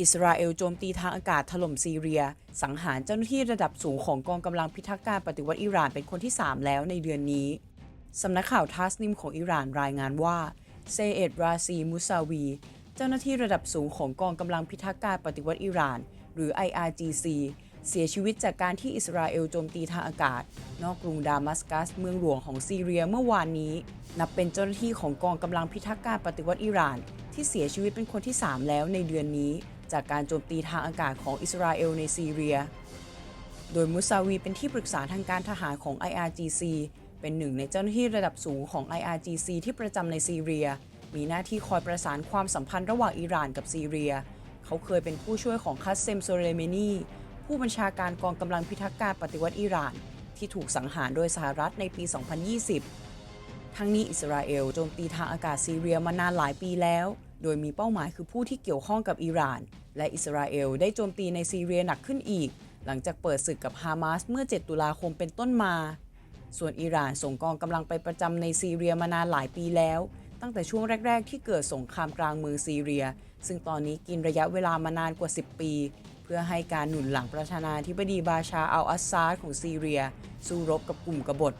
อิสราเอลโจมตีทางอากาศถล่มซีเรีย สังหารเจ้าหน้าที่ระดับสูงของกองกำลังพิทักษ์การปฏิวัติอิหร่านเป็นคนที่ 3 แล้วในเดือนนี้ สำนักข่าวทัสนิมของอิหร่านรายงานว่าเซเอดราซีมุซาวี เจ้าหน้าที่ระดับสูงของกองกำลังพิทักษ์การปฏิวัติอิหร่าน หรือ IRGC เสียชีวิตจากการที่อิสราเอลโจมตีทางอากาศ นอกกรุงดามัสกัส เมืองหลวงของซีเรียเมื่อวานนี้ นับเป็นเจ้าหน้าที่ของกองกำลังพิทักษ์การปฏิวัติอิหร่าน ที่เสียชีวิตเป็นคนที่ 3 แล้วในเดือนนี้ จากการโจมตีทางอากาศของอิสราเอลในซีเรีย โดยมุซาวีเป็นที่ปรึกษาทางการทหารของ IRGC เป็นหนึ่งในเจ้าหน้าที่ระดับสูงของ IRGC ที่ประจำในซีเรีย มีหน้าที่คอยประสานความสัมพันธ์ระหว่างอิหร่านกับซีเรีย เขาเคยเป็นผู้ช่วยของคัสเซมโซเลเมนี ผู้บัญชาการกองกำลังพิทักษ์การปฏิวัติอิหร่าน ที่ถูกสังหารโดยสหรัฐในปี 2020 ทั้งนี้อิสราเอลโจมตีทางอากาศซีเรียมานานหลายปีแล้ว โดยมีเป้าหมายคือผู้ที่เกี่ยวข้องกับอิหร่าน และอิสราเอลได้โจมตีในซีเรียหนักขึ้นอีก หลังจากเปิดศึกกับฮามาสเมื่อ 7 ตุลาคมเป็นต้นมา ส่วนอิหร่านส่งกองกำลังไปประจำในซีเรียมานานหลายปีแล้วตั้งแต่ช่วงแรก ๆ ที่เกิดสงครามกลางเมืองซีเรีย ซึ่งตอนนี้กินระยะเวลามานานกว่า 10 ปี พื่อให้การหนุนหลังประธานาธิบดีบาชาอัลอาซาดของซีเรีย สู้รบกับกลุ่มกบฏ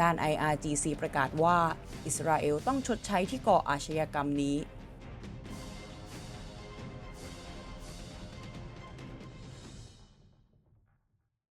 ด้าน IRGC ประกาศว่า อิสราเอลต้องชดใช้ที่ก่ออาชญากรรมนี้